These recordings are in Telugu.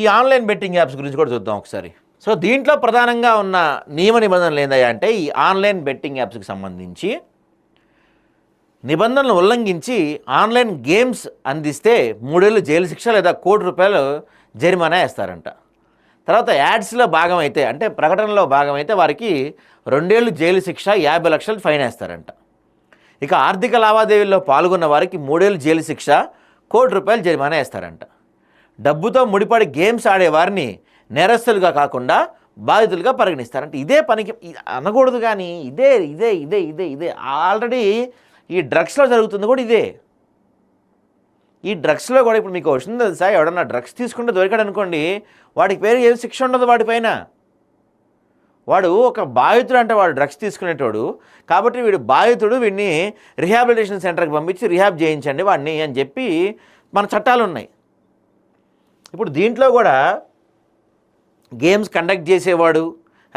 ఈ ఆన్లైన్ బెట్టింగ్ యాప్స్ గురించి కూడా చూద్దాం ఒకసారి. సో దీంట్లో ప్రధానంగా ఉన్న నియమ నిబంధనలు ఏందయ్యా అంటే ఈ ఆన్లైన్ బెట్టింగ్ యాప్స్కి సంబంధించి నిబంధనలు ఉల్లంఘించి ఆన్లైన్ గేమ్స్ అందిస్తే మూడేళ్ళు జైలు శిక్ష లేదా కోటి రూపాయలు జరిమానా వేస్తారంట. తర్వాత యాడ్స్లో భాగం అయితే అంటే ప్రకటనలో భాగం అయితే వారికి రెండేళ్ళు జైలు శిక్ష యాభై లక్షలు ఫైన్ వేస్తారంట. ఇక ఆర్థిక లావాదేవీల్లో పాల్గొన్న వారికి మూడేళ్ళు జైలు శిక్ష కోటి రూపాయలు జరిమానా వేస్తారంట. డబ్బుతో ముడిపడి గేమ్స్ ఆడే వారిని నేరస్తులుగా కాకుండా బాధితులుగా పరిగణిస్తారంటే ఇదే పనికి అనకూడదు కానీ ఇదే ఇదే ఇదే ఇదే ఇదే. ఆల్రెడీ ఈ డ్రగ్స్లో జరుగుతుంది కూడా ఇదే. ఈ డ్రగ్స్లో కూడా ఇప్పుడు మీకు వస్తుంది తెలుసా? ఎవడన్నా డ్రగ్స్ తీసుకుంటే దొరికాడు అనుకోండి వాడికి పేరు ఏం శిక్ష ఉండదు వాడిపైన వాడు ఒక బాధితుడు అంటే వాడు డ్రగ్స్ తీసుకునేటోడు కాబట్టి వీడు బాధితుడు వీడిని రిహాబిలిటేషన్ సెంటర్కి పంపించి రిహాబ్ చేయించండి వాడిని అని చెప్పి మన చట్టాలు ఉన్నాయి. ఇప్పుడు దీంట్లో కూడా గేమ్స్ కండక్ట్ చేసేవాడు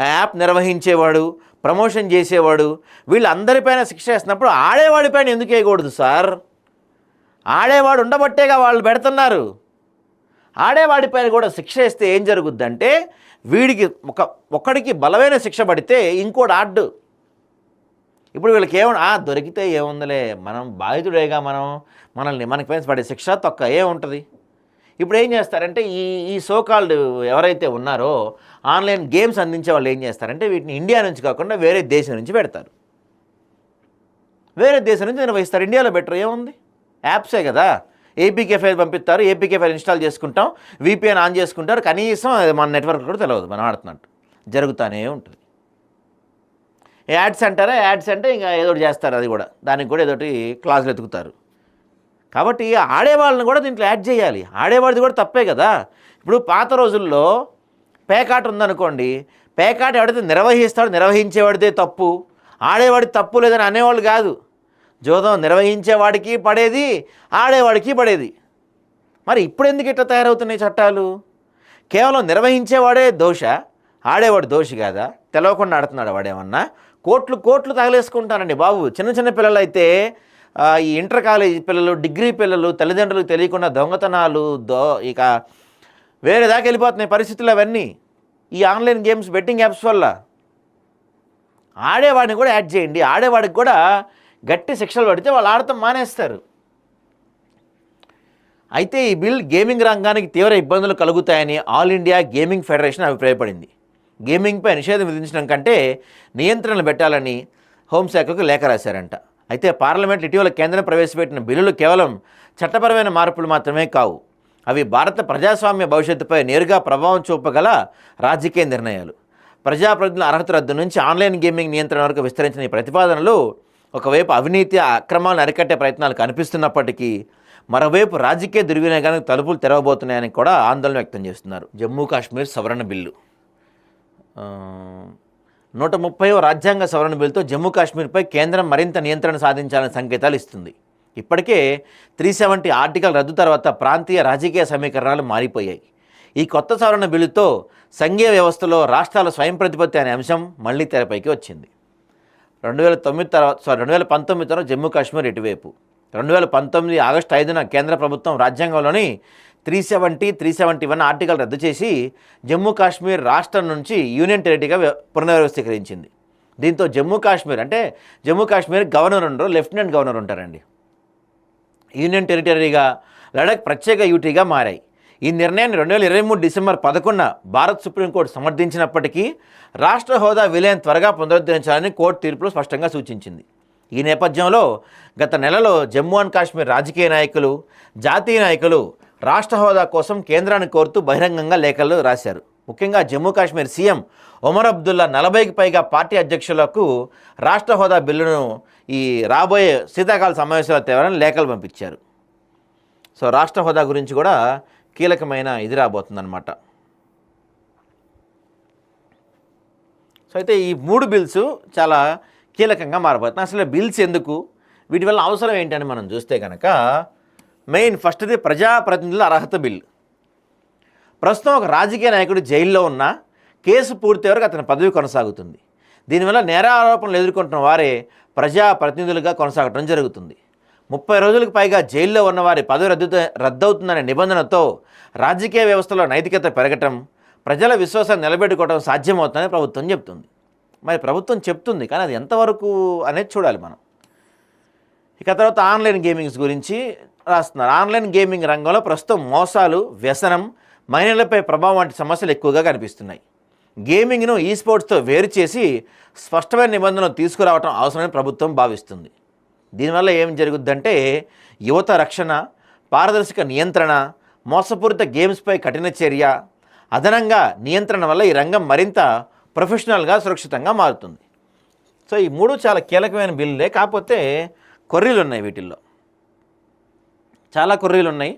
యాప్ నిర్వహించేవాడు ప్రమోషన్ చేసేవాడు వీళ్ళందరిపైన శిక్ష వేస్తున్నప్పుడు ఆడేవాడిపైన ఎందుకు వేయకూడదు సార్? ఆడేవాడు ఉండబట్టేగా వాళ్ళు పెడుతున్నారు. ఆడేవాడిపైన కూడా శిక్ష వేస్తే ఏం జరుగుద్దంటే వీడికి ఒక ఒకడికి బలమైన శిక్ష పడితే ఇంకోటి ఆడ్డు. ఇప్పుడు వీళ్ళకి ఏమ దొరికితే ఏముందిలే మనం బాధితుడేగా మనం మనల్ని మనకి పైన పడే శిక్ష తొక్క ఏముంటుంది ఇప్పుడు ఏం చేస్తారంటే ఈ ఈ సోకాల్డ్ ఎవరైతే ఉన్నారో ఆన్లైన్ గేమ్స్ అందించే వాళ్ళు ఏం చేస్తారంటే వీటిని ఇండియా నుంచి కాకుండా వేరే దేశం నుంచి పెడతారు. వేరే దేశం నుంచి నిర్వహిస్తారు. ఇండియాలో బెటర్ ఏముంది? యాప్సే కదా. ఏపీకే ఫైల్ పంపిస్తారు. ఏపీకే ఫైల్ ఇన్స్టాల్ చేసుకుంటాం. వీపీఎన్ ఆన్ చేసుకుంటారు. కనీసం మన నెట్వర్క్ కూడా తెలియదు మనం ఆడుతున్నట్టు. జరుగుతూనే ఉంటుంది. యాడ్స్ అంటారా? యాడ్స్ అంటే ఇంకా ఏదో చేస్తారు అది కూడా. దానికి కూడా ఏదోటి క్లాసులు ఎతుకుతారు. కాబట్టి ఆడేవాళ్ళని కూడా దీంట్లో యాడ్ చేయాలి. ఆడేవాడిది కూడా తప్పే కదా. ఇప్పుడు పాత రోజుల్లో పేకాట ఉందనుకోండి పేకాట ఎవడైతే నిర్వహిస్తాడు నిర్వహించేవాడిదే తప్పు. ఆడేవాడి తప్పు లేదని అనేవాళ్ళు కాదు. జోదం నిర్వహించేవాడికి పడేది ఆడేవాడికి పడేది. మరి ఇప్పుడు ఎందుకు ఇట్లా తయారవుతున్నాయి చట్టాలు? కేవలం నిర్వహించేవాడే దోష ఆడేవాడు దోషి కాదా? తెలవకుండా ఆడుతున్నాడు వాడేమన్నా? కోట్లు కోట్లు తగలేసుకుంటానండి బాబు. చిన్న చిన్న పిల్లలు అయితే ఈ ఇంటర్ కాలేజీ పిల్లలు డిగ్రీ పిల్లలు తల్లిదండ్రులకు తెలియకుండా దొంగతనాలు దో ఇక వేరే దాకా వెళ్ళిపోతున్నాయి పరిస్థితులు అవన్నీ. ఈ ఆన్లైన్ గేమ్స్ బెట్టింగ్ యాప్స్ వల్ల ఆడేవాడిని కూడా యాడ్ చేయండి. ఆడేవాడికి కూడా గట్టి శిక్షలు పడితే వాళ్ళు ఆడటం మానేస్తారు. అయితే ఈ బిల్ గేమింగ్ రంగానికి తీవ్ర ఇబ్బందులు కలుగుతాయని ఆల్ ఇండియా గేమింగ్ ఫెడరేషన్ అభిప్రాయపడింది. గేమింగ్పై నిషేధం విధించడం కంటే నియంత్రణలు పెట్టాలని హోంశాఖకు లేఖ రాశారంట. అయితే పార్లమెంట్ ఇటీవల కేంద్రం ప్రవేశపెట్టిన బిల్లులు కేవలం చట్టపరమైన మార్పులు మాత్రమే కావు. అవి భారత ప్రజాస్వామ్య భవిష్యత్తుపై నేరుగా ప్రభావం చూపగల రాజకీయ నిర్ణయాలు. ప్రజాప్రతినిధుల అర్హత రద్దు నుంచి ఆన్లైన్ గేమింగ్ నియంత్రణ వరకు విస్తరించిన ఈ ప్రతిపాదనలు ఒకవైపు అవినీతి అక్రమాలను అరికట్టే ప్రయత్నాలు కనిపిస్తున్నప్పటికీ మరోవైపు రాజకీయ దుర్వినియోగానికి తలుపులు తెరవబోతున్నాయని కూడా ఆందోళన వ్యక్తం చేస్తున్నారు. జమ్మూ కాశ్మీర్ సవరణ బిల్లు. నూట ముప్పైవ రాజ్యాంగ సవరణ బిల్లుతో జమ్మూ కాశ్మీర్పై కేంద్రం మరింత నియంత్రణ సాధించాలని సంకేతాలు ఇస్తుంది. ఇప్పటికే త్రీ సెవెంటీ ఆర్టికల్ రద్దు తర్వాత ప్రాంతీయ రాజకీయ సమీకరణాలు మారిపోయాయి. ఈ కొత్త సవరణ బిల్లుతో సంఘీయ వ్యవస్థలో రాష్ట్రాల స్వయం ప్రతిపత్తి అనే అంశం మళ్ళీ తెరపైకి వచ్చింది. రెండు వేల తొమ్మిది తర్వాత సారీ రెండు వేల పంతొమ్మిది తర్వాత జమ్మూ కాశ్మీర్ ఇటువైపు. రెండు వేల పంతొమ్మిది ఆగస్టు ఐదున కేంద్ర ప్రభుత్వం రాజ్యాంగంలోని three seventy three seventy one article రద్దు చేసి జమ్మూ కాశ్మీర్ రాష్ట్రం నుంచి యూనియన్ టెరిటరీగా పునర్వ్యవస్థీకరించింది. దీంతో జమ్మూ కాశ్మీర్ అంటే జమ్మూ కాశ్మీర్ గవర్నర్ ఉండరు లెఫ్టినెంట్ గవర్నర్ ఉంటారండి. యూనియన్ టెరిటరీగా లడాక్ ప్రత్యేక యూటీగా మారాయి. ఈ నిర్ణయాన్ని రెండు వేల ఇరవై మూడు డిసెంబర్ పదకొండున భారత్ సుప్రీంకోర్టు సమర్థించినప్పటికీ రాష్ట్ర హోదా విలయం త్వరగా పునరుద్ధరించాలని కోర్టు తీర్పులో స్పష్టంగా సూచించింది. ఈ నేపథ్యంలో గత నెలలో జమ్మూ అండ్ కాశ్మీర్ రాజకీయ నాయకులు జాతీయ నాయకులు రాష్ట్ర హోదా కోసం కేంద్రాన్ని కోరుతూ బహిరంగంగా లేఖలు రాశారు. ముఖ్యంగా జమ్మూ కాశ్మీర్ సీఎం ఒమర్ అబ్దుల్లా నలభైకి పైగా పార్టీ అధ్యక్షులకు రాష్ట్ర హోదా బిల్లును ఈ రాబోయే శీతాకాల సమావేశాలు తేవాలని లేఖలు పంపించారు. సో రాష్ట్ర హోదా గురించి కూడా కీలకమైన ఇది రాబోతుందన్నమాట. సో అయితే ఈ మూడు బిల్స్ చాలా కీలకంగా మారబోతుంది అసలు బిల్స్ ఎందుకు? వీటి వల్ల అవసరం ఏంటని మనం చూస్తే కనుక మెయిన్ ఫస్ట్ది ప్రజాప్రతినిధుల అర్హత బిల్ ప్రస్తుతం ఒక రాజకీయ నాయకుడు జైల్లో ఉన్న కేసు పూర్తి వరకు అతని పదవి కొనసాగుతుంది. దీనివల్ల నేర ఆరోపణలు ఎదుర్కొంటున్న వారే ప్రజాప్రతినిధులుగా కొనసాగడం జరుగుతుంది. ముప్పై రోజులకు పైగా జైల్లో ఉన్నవారి పదవి రద్దు రద్దవుతుందనే నిబంధనతో రాజకీయ వ్యవస్థలో నైతికత పెరగటం ప్రజల విశ్వాసాన్ని నిలబెట్టుకోవడం సాధ్యమవుతుందని ప్రభుత్వం చెప్తుంది. మరి ప్రభుత్వం చెప్తుంది కానీ అది ఎంతవరకు అనేది చూడాలి మనం. ఇక తర్వాత ఆన్లైన్ గేమింగ్స్ గురించి రాస్తున్నారు. ఆన్లైన్ గేమింగ్ రంగంలో ప్రస్తుతం మోసాలు వ్యసనం మైనర్లపై ప్రభావం వంటి సమస్యలు ఎక్కువగా కనిపిస్తున్నాయి. గేమింగ్ను ఈ స్పోర్ట్స్తో వేరు చేసి స్పష్టమైన నిబంధనలు తీసుకురావడం అవసరమని ప్రభుత్వం భావిస్తుంది. దీనివల్ల ఏం జరుగుద్దంటే యువత రక్షణ పారదర్శక నియంత్రణ మోసపూరిత గేమ్స్పై కఠిన చర్య అదనంగా నియంత్రణ వల్ల ఈ రంగం మరింత ప్రొఫెషనల్గా సురక్షితంగా మారుతుంది. సో ఈ మూడు చాలా కీలకమైన బిల్లులే కాకపోతే కొర్రీలు ఉన్నాయి వీటిల్లో. చాలా కొర్రీలు ఉన్నాయి